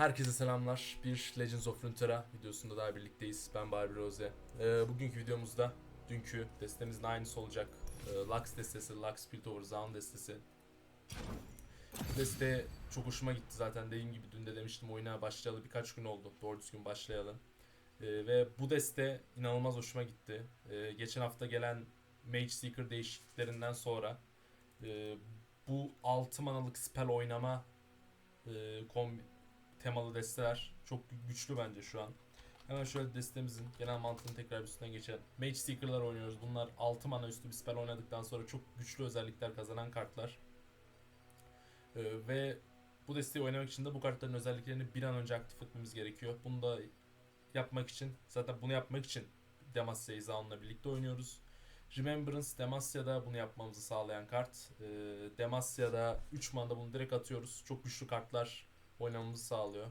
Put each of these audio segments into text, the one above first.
Herkese selamlar. Bir Legends of Runeterra videosunda daha birlikteyiz. Ben Barbie Rose. Ee, bugünkü videomuzda dünkü destemizin aynısı olacak. Ee, Lux destesi, Lux Piltover Zaun destesi. Bu deste çok hoşuma gitti zaten. Dediğim gibi dün de demiştim oyuna başlayalı birkaç gün oldu. Doğru düzgün başlayalı. Ee, ve bu deste inanılmaz hoşuma gitti. Ee, geçen hafta gelen Mage Seeker değişikliklerinden sonra e, bu 6 manalık spell oynama e, kombi temalı desteler çok güçlü bence şu an. Hemen şöyle destemizin genel mantığını tekrar üstünden geçelim. Mage Seeker'lar oynuyoruz. Bunlar 6 mana üstü bir spell oynadıktan sonra çok güçlü özellikler kazanan kartlar. Ee, ve bu desteği oynamak için de bu kartların özelliklerini bir an önce aktif etmemiz gerekiyor. Bunu da yapmak için, zaten bunu yapmak için Demacia Zaun'la birlikte oynuyoruz. Remembrance Demacia'da bunu yapmamızı sağlayan kart. Ee, Demacia'da 3 manda bunu direkt atıyoruz. Çok güçlü kartlar oynamamızı sağlıyor.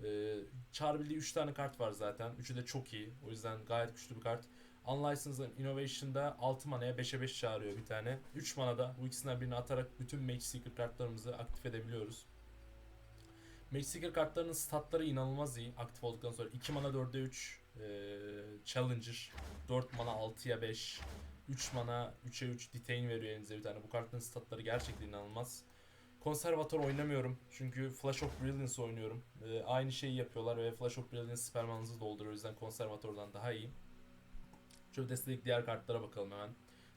Ee, bildiği 3 tane kart var zaten. Üçü de çok iyi. O yüzden gayet güçlü bir kart. Unlicensed Innovation'da 6 manaya 5'e 5 çağırıyor bir tane. 3 manada bu ikisinden birini atarak bütün Mage Seeker kartlarımızı aktif edebiliyoruz. Mage Seeker kartlarının statları inanılmaz iyi aktif olduktan sonra. 2 mana 4'e 3 e, Challenger, 4 mana 6'ya 5, 3 mana 3'e 3 Detain veriyor elinize bir tane. Bu kartların statları gerçekten inanılmaz. Konservatör oynamıyorum çünkü Flash of Brilliance oynuyorum. Ee, aynı şeyi yapıyorlar ve Flash of Brilliance spellmanınızı dolduruyor. O yüzden konservatörden daha iyi. Şöyle destekteki diğer kartlara bakalım hemen.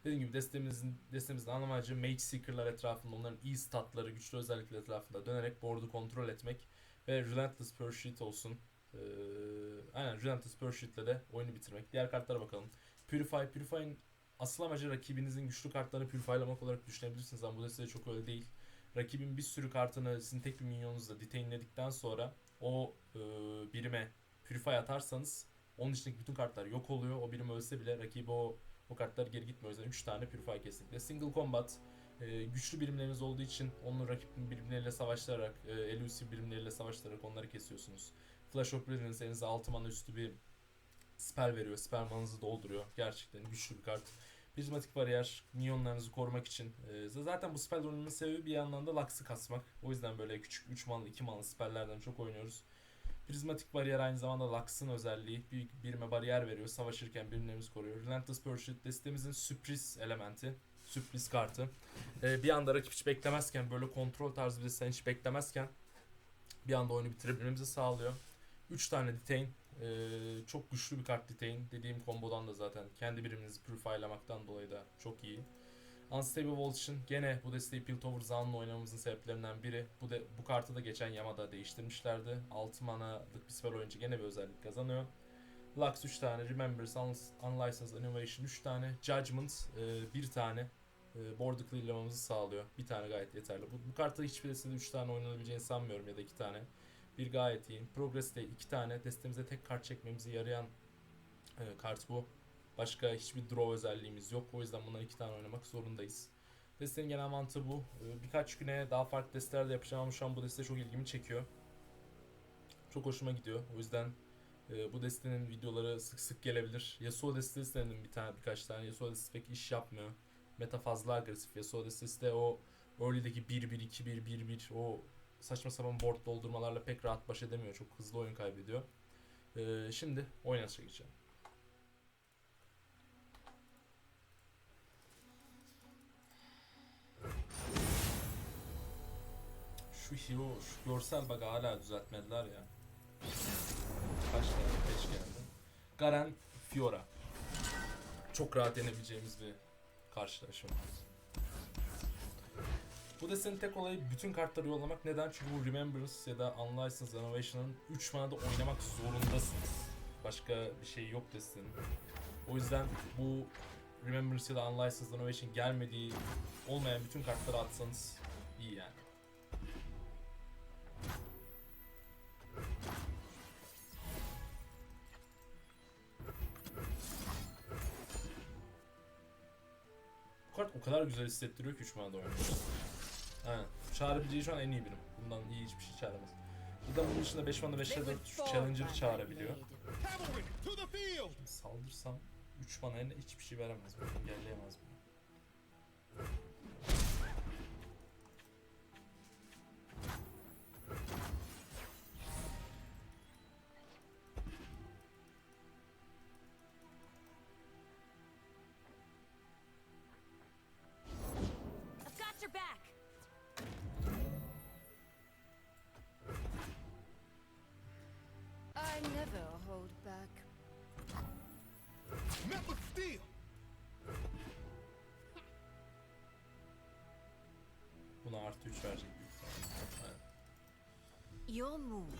Dediğim gibi destemizin, destemizin ana amacı Mage Seeker'lar etrafında, onların iyi statları, güçlü özellikler etrafında dönerek board'u kontrol etmek ve Relentless Pursuit olsun. Ee, aynen Relentless Pursuit'le de oyunu bitirmek. Diğer kartlara bakalım. Purify, Purify'in asıl amacı rakibinizin güçlü kartlarını purifylamak olarak düşünebilirsiniz ama bu destede çok öyle değil rakibin bir sürü kartını sizin tek bir minyonunuzla detainledikten sonra o e, birime purify atarsanız onun içindeki bütün kartlar yok oluyor. O birim ölse bile rakibi o o kartlar geri gitmiyor. O yüzden 3 tane purify kesinlikle. Single combat e, güçlü birimleriniz olduğu için onun rakip birimleriyle savaştırarak, e, elusive birimleriyle savaştırarak onları kesiyorsunuz. Flash of Brilliance elinize 6 mana üstü bir spell veriyor. Spell mananızı dolduruyor. Gerçekten güçlü bir kart. Prizmatik bariyer, minyonlarınızı korumak için. Ee, zaten bu spell oynamanın sebebi bir yandan da Lux'ı kasmak. O yüzden böyle küçük 3 manlı 2 manlı spelllerden çok oynuyoruz. Prizmatik bariyer aynı zamanda Lux'ın özelliği. Bir birime bariyer veriyor. Savaşırken birimlerimizi koruyor. Relentless Pursuit destemizin sürpriz elementi. Sürpriz kartı. Ee, bir anda rakip hiç beklemezken böyle kontrol tarzı bir desen hiç beklemezken bir anda oyunu bitirebilmemizi sağlıyor. 3 tane detain. Ee, çok güçlü bir kart detain. Dediğim kombodan da zaten kendi biriminizi purifylamaktan dolayı da çok iyi. Unstable Voltion gene bu desteği Piltover Zaun'la oynamamızın sebeplerinden biri. Bu de, bu kartı da geçen Yamada değiştirmişlerdi. 6 manalık bir spell oyuncu gene bir özellik kazanıyor. Lux 3 tane, Remembrance, Unlicensed Innovation 3 tane, Judgment 1 tane e, board'u clearlamamızı sağlıyor. Bir tane gayet yeterli. Bu, bu kartta hiçbir destede 3 tane oynanabileceğini sanmıyorum ya da 2 tane. Bir gayet iyi. Progress'te iki tane destemize tek kart çekmemizi yarayan e, kart bu. Başka hiçbir draw özelliğimiz yok. O yüzden bundan iki tane oynamak zorundayız. Destenin genel mantığı bu. E, birkaç güne daha farklı desteler de yapacağım ama şu an bu deste çok ilgimi çekiyor. Çok hoşuma gidiyor. O yüzden e, bu destenin videoları sık sık gelebilir. Yasuo destesi denedim bir tane birkaç tane. Yasuo destesi pek iş yapmıyor. Meta fazla agresif. Yasuo destesi de o early'deki 1-1, 2-1, 1-1 o saçma sapan board doldurmalarla pek rahat baş edemiyor. Çok hızlı oyun kaybediyor. Ee, şimdi oynanışa geçelim. Şu hero, şu görsel bug'ı hala düzeltmediler ya. Kaç tane? 5 geldi. Garen Fiora. Çok rahat yenebileceğimiz bir karşılaşma. Bu destenin tek olayı bütün kartları yollamak. Neden? Çünkü bu Remembrance ya da Unlicensed Innovation'ın 3 manada oynamak zorundasınız. Başka bir şey yok destenin. O yüzden bu Remembrance ya da Unlicensed Innovation gelmediği olmayan bütün kartları atsanız iyi yani. Bu kart o kadar güzel hissettiriyor ki 3 manada oynuyor. Aynen. Çağırabileceği şu an en iyi birim. Bundan iyi hiçbir şey çağıramaz. Buradan bunun dışında 5 mana 5'e 4 şu Challenger'ı çağırabiliyor. Saldırsam 3 mana eline hiçbir şey veremez. Engelleyemez bunu. Hold back. Met with steel. Buna artı 3 verecek büyük ihtimalle. Your move.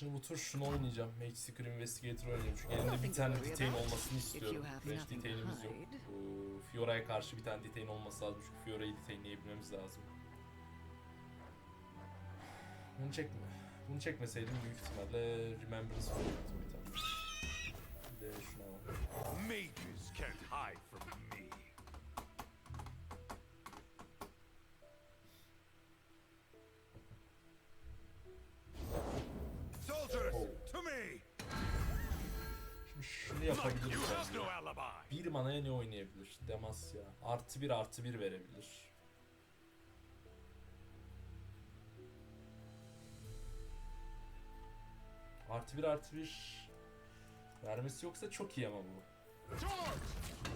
Şimdi bu tur şunu oynayacağım. Mage Seeker Investigator oynayacağım. Çünkü elimde bir tane detain olmasını istiyorum. have Hiç nothing to detainimiz yok. Fiora'ya karşı bir tane detain olması lazım. Çünkü Fiora'yı detainleyebilmemiz lazım. Bunu çekme. Bunu çekmeseydim büyük ihtimalle Remembrance olacaktı bir tane. Bir de şunu alalım. Mages can't hide from Bence. alibi. Bir manaya ne oynayabilir? Demasya. Artı bir artı bir verebilir. Artı bir artı bir vermesi yoksa çok iyi ama bu.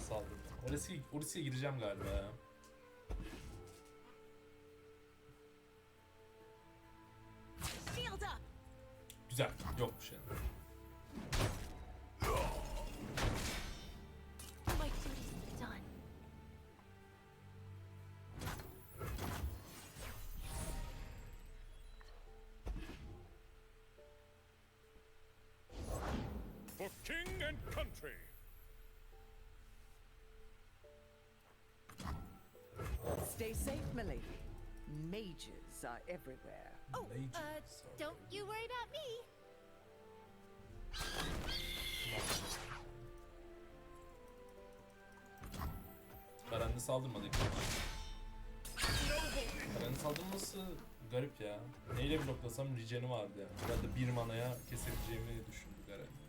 Saldırı. Orası, orası gireceğim galiba ya. And country! Stay safe, milady. Mages are everywhere. Oh, Mages uh, don't you worry about me. Karan'da saldırmadı ilk Karan'ın saldırması garip ya. Neyle bloklasam regen'i vardı yani. Herhalde bir manaya kesebileceğimi düşündü Garen.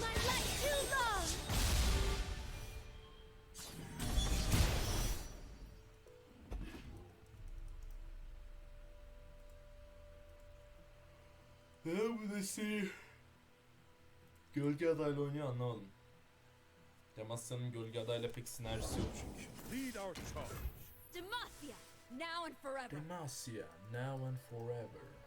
My light too long. Neden bu desteği gölge adayla oynuyor anlamadım. Demacia'nın gölge adayla pek sinerjisi yok çünkü. Lead our charge. Demacia, now and forever. Demacia, now and forever.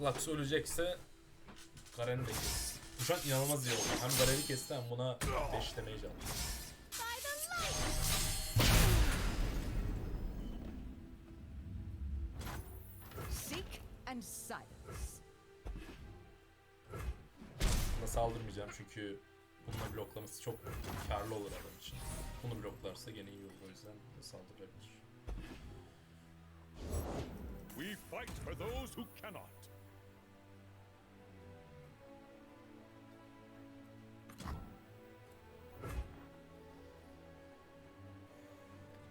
Lux ölecekse Garen'i de kes. Bu şu an inanılmaz iyi oldu. Hem Garen'i kesti hem buna beşlemeyi canlı. By the light! Seek and silence. Buna saldırmayacağım çünkü bununla bloklaması çok karlı olur adam için. Bunu bloklarsa gene iyi olur o yüzden saldırabilir. We fight for those who cannot.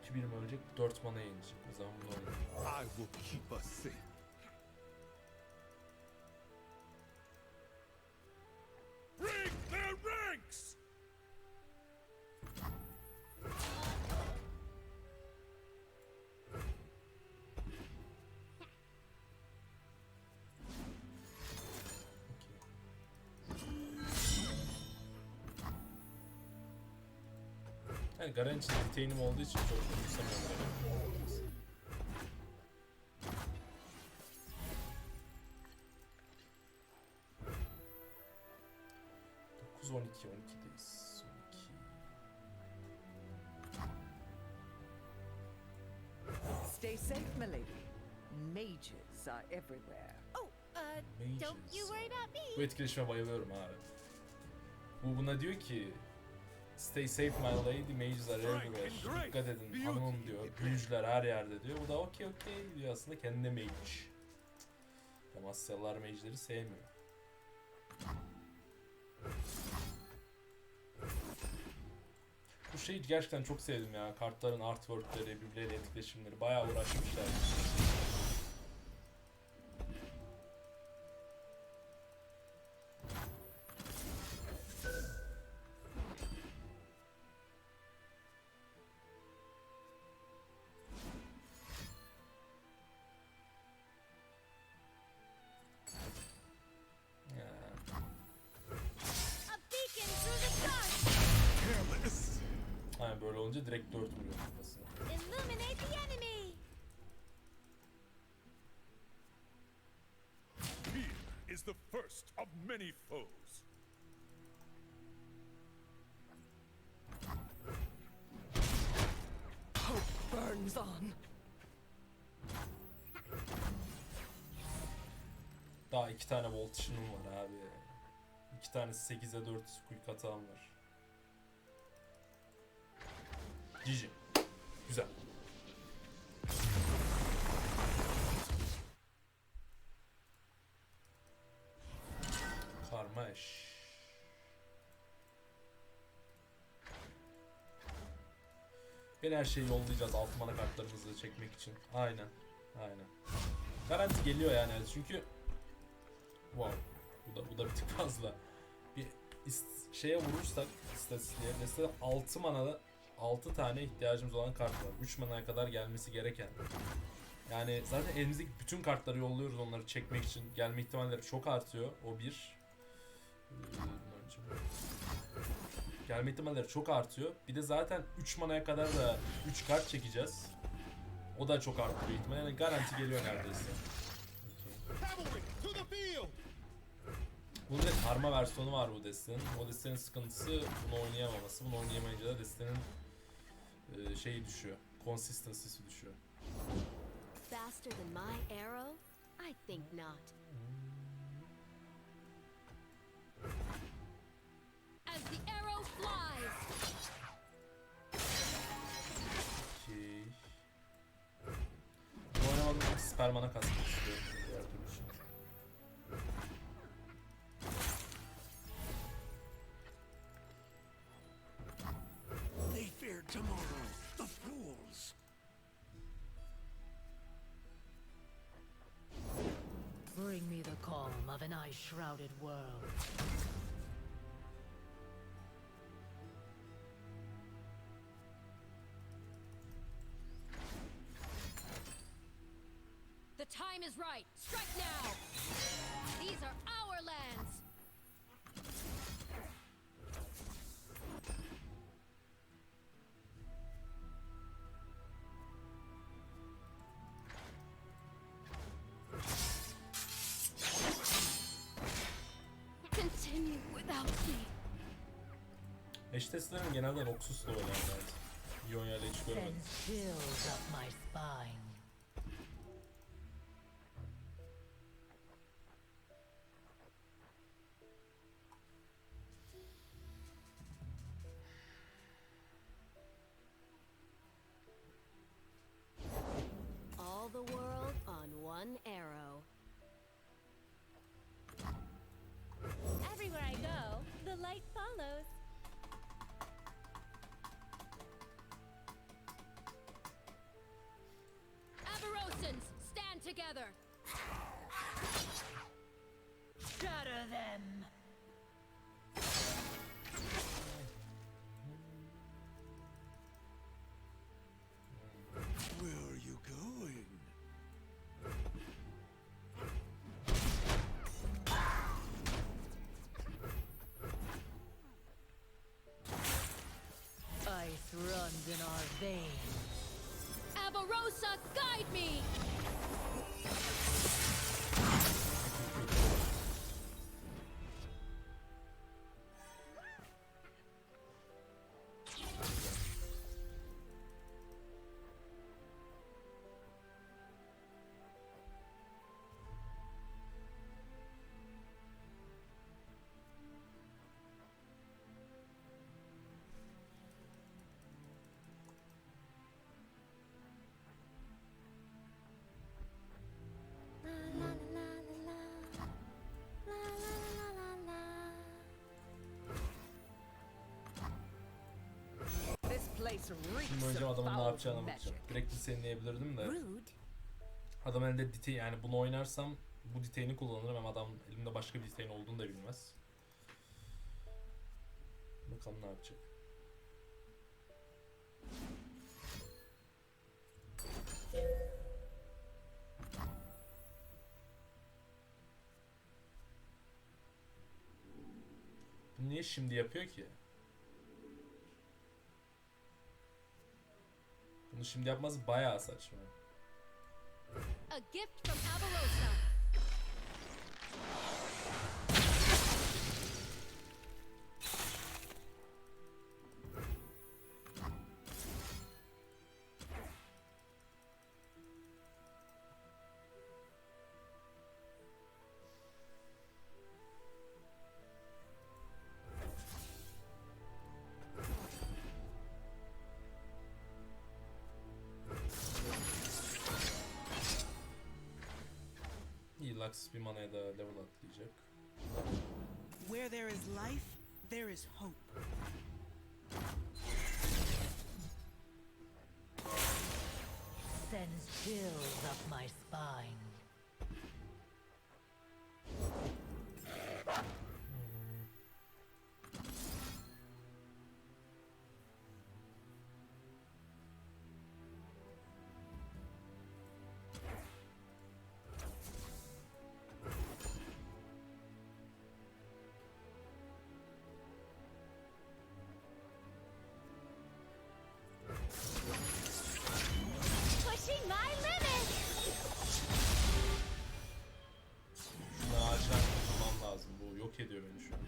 İki birim ölecek, 4 mana yenecek. O zaman bunu oynayalım. I will keep us safe. Yani Garen detainim olduğu için çok umursamıyorum Garen. Dokuz on iki, on ikideyiz. Stay safe, my lady. Mages are everywhere. Oh, uh, don't you worry about me. Bu etkileşime bayılıyorum ha. Bu buna diyor ki Stay safe my lady, mages are everywhere. Dikkat edin hanımım diyor. Büyücüler her yerde diyor. Bu da okey okey diyor aslında kendine mage. Damasyalılar mage'leri sevmiyor. Bu şeyi gerçekten çok sevdim ya. Kartların artworkleri, birbirleriyle etkileşimleri bayağı uğraşmışlar. Many foes. Hope burns on. Daha iki tane voltage'ım var abi. İki tanesi 8'e 4 quick hatam var. GG. Güzel. Gene her şeyi yollayacağız alt mana kartlarımızı çekmek için. Aynen. Aynen. Garanti geliyor yani çünkü Wow. Bu da bu da bir tık fazla. Bir şeye vurursak istatistiğe mesela 6 manada 6 tane ihtiyacımız olan kart var. 3 manaya kadar gelmesi gereken. Yani zaten elimizdeki bütün kartları yolluyoruz onları çekmek için. Gelme ihtimalleri çok artıyor. O bir. Gelme ihtimalleri çok artıyor. Bir de zaten 3 manaya kadar da 3 kart çekeceğiz. O da çok artıyor ihtimal. Yani garanti geliyor neredeyse. Field. Bunun da karma versiyonu var bu destenin. O destenin sıkıntısı bunu oynayamaması. Bunu oynayamayınca da destenin e, şeyi düşüyor. Consistency'si düşüyor. Faster than my arrow? I think not. Superman'a kasmak istiyorum. Diğer türlü. They fear tomorrow. The fools. Bring me the calm of an ice-shrouded world. İs right. Strike now. These are our lands. Continue without me. Eş testlerin genelde Roxus'la oynarlar. Ionia ile hiç görmedim. Sends chills up my spine. Together. Shatter them! Where are you going? Ice runs in our veins. Aberosa, guide me! Şimdi önce adamın ne yapacağına bakacağım. Direkt disane'leyebilirdim de. Adam elinde ditey yani bunu oynarsam bu diteyini kullanırım ama adam elimde başka bir diteyin olduğunu da bilmez. Bakalım ne yapacak. Bunu niye şimdi yapıyor ki? Bunu şimdi yapması bayağı saçma. A gift from Abelosa. Lux bir manaya da level atlayacak. Where there is life, there is hope. Sends chills up my spine. Ediyor beni şu an.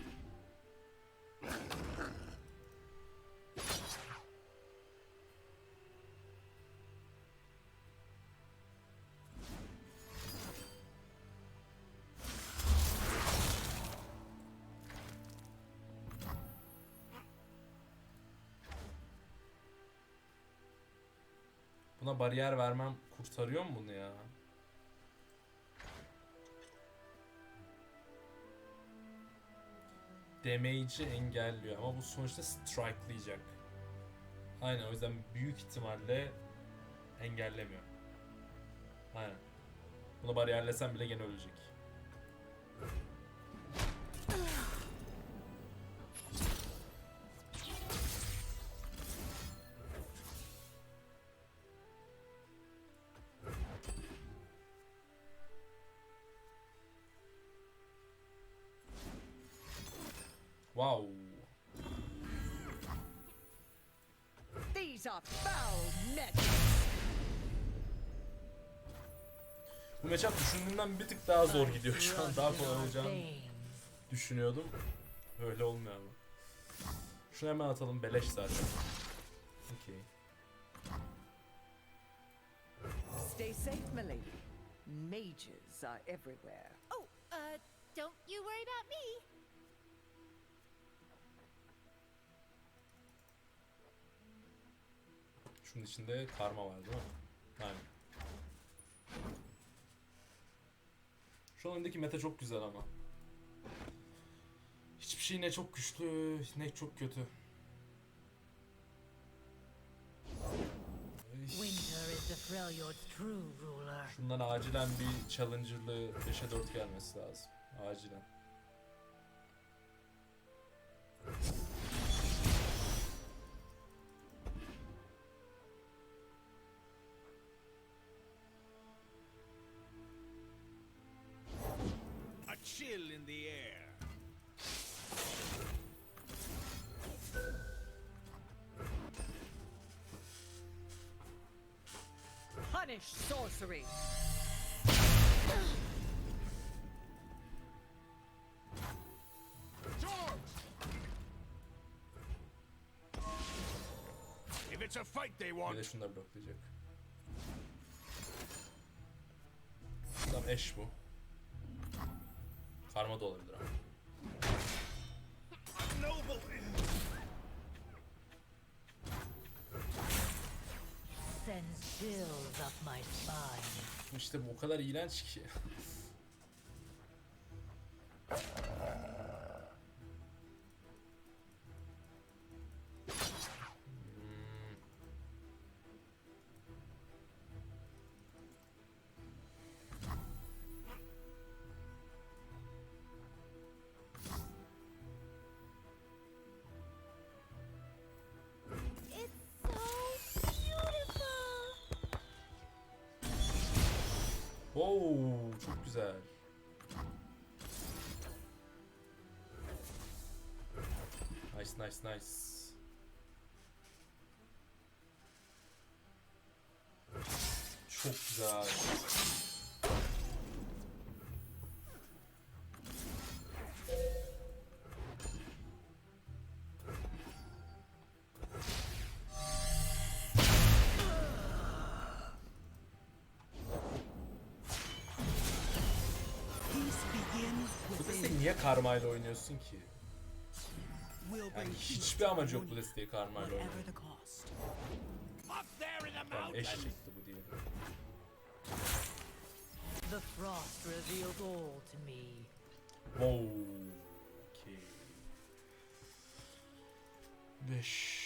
Buna bariyer vermem kurtarıyor mu bunu ya? Damage'i engelliyor ama bu sonuçta strike'layacak. Aynen o yüzden büyük ihtimalle engellemiyor. Aynen. Bunu bariyerlesem bile gene ölecek. Matchup düşündüğümden bir tık daha zor gidiyor şu an. Daha kolay olacağını düşünüyordum. Öyle olmuyor ama. Şunu hemen atalım beleş zaten. Okey. Stay safe, my lady. Mages are everywhere. Oh, uh, don't you worry about me. Şunun içinde karma var değil mi? Aynen. Şu an öndeki meta çok güzel ama. Hiçbir şey ne çok güçlü ne çok kötü. Şundan acilen bir challenger'lı 5'e 4 gelmesi lazım. Acilen. Punish sorcery. If it's a fight they Bir want, de şunu da bloklayacak. Tamam eş bu. Karma da olabilir ama. İşte bu kadar iğrenç ki. Oo, çok güzel. Nice nice nice. Çok güzel. niye karmayla oynuyorsun ki? Yani hiçbir amacı yok bu desteği karmayla oynamak. Tamam eş çekti bu diye. The frost revealed all to me. Wow. Okay. 5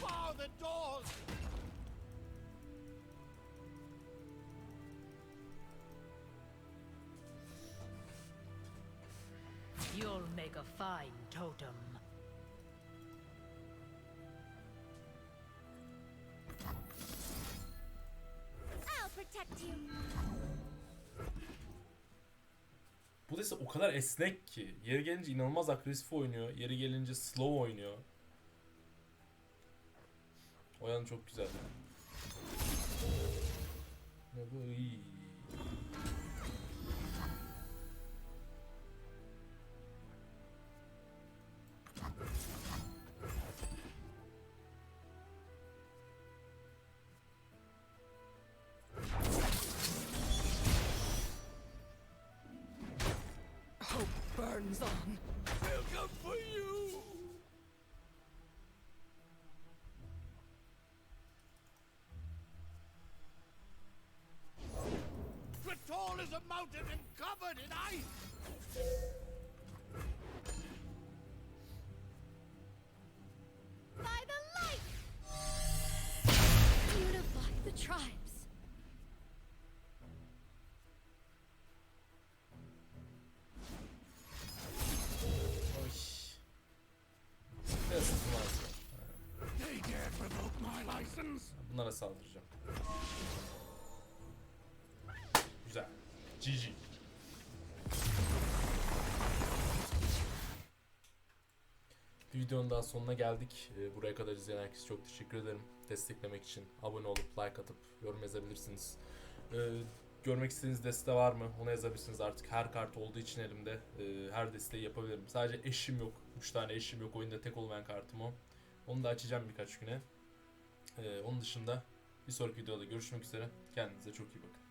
Bar the doors! You'll make a fine totem. I'll protect you. Deste o kadar esnek ki. Yeri gelince inanılmaz agresif oynuyor. Yeri gelince slow oynuyor. O yanı çok güzel. Ne bu? İyi. Burns on. We'll come for you! Videonun daha sonuna geldik. Ee, Buraya kadar izleyen herkese çok teşekkür ederim. Desteklemek için abone olup like atıp yorum yazabilirsiniz. Ee, Görmek istediğiniz deste var mı? Onu yazabilirsiniz artık. Her kart olduğu için elimde e, her desteği yapabilirim. Sadece eşim yok. 3 tane eşim yok. Oyunda tek olmayan kartım o. Onu da açacağım birkaç güne. Ee, onun dışında bir sonraki videoda görüşmek üzere. Kendinize çok iyi bakın.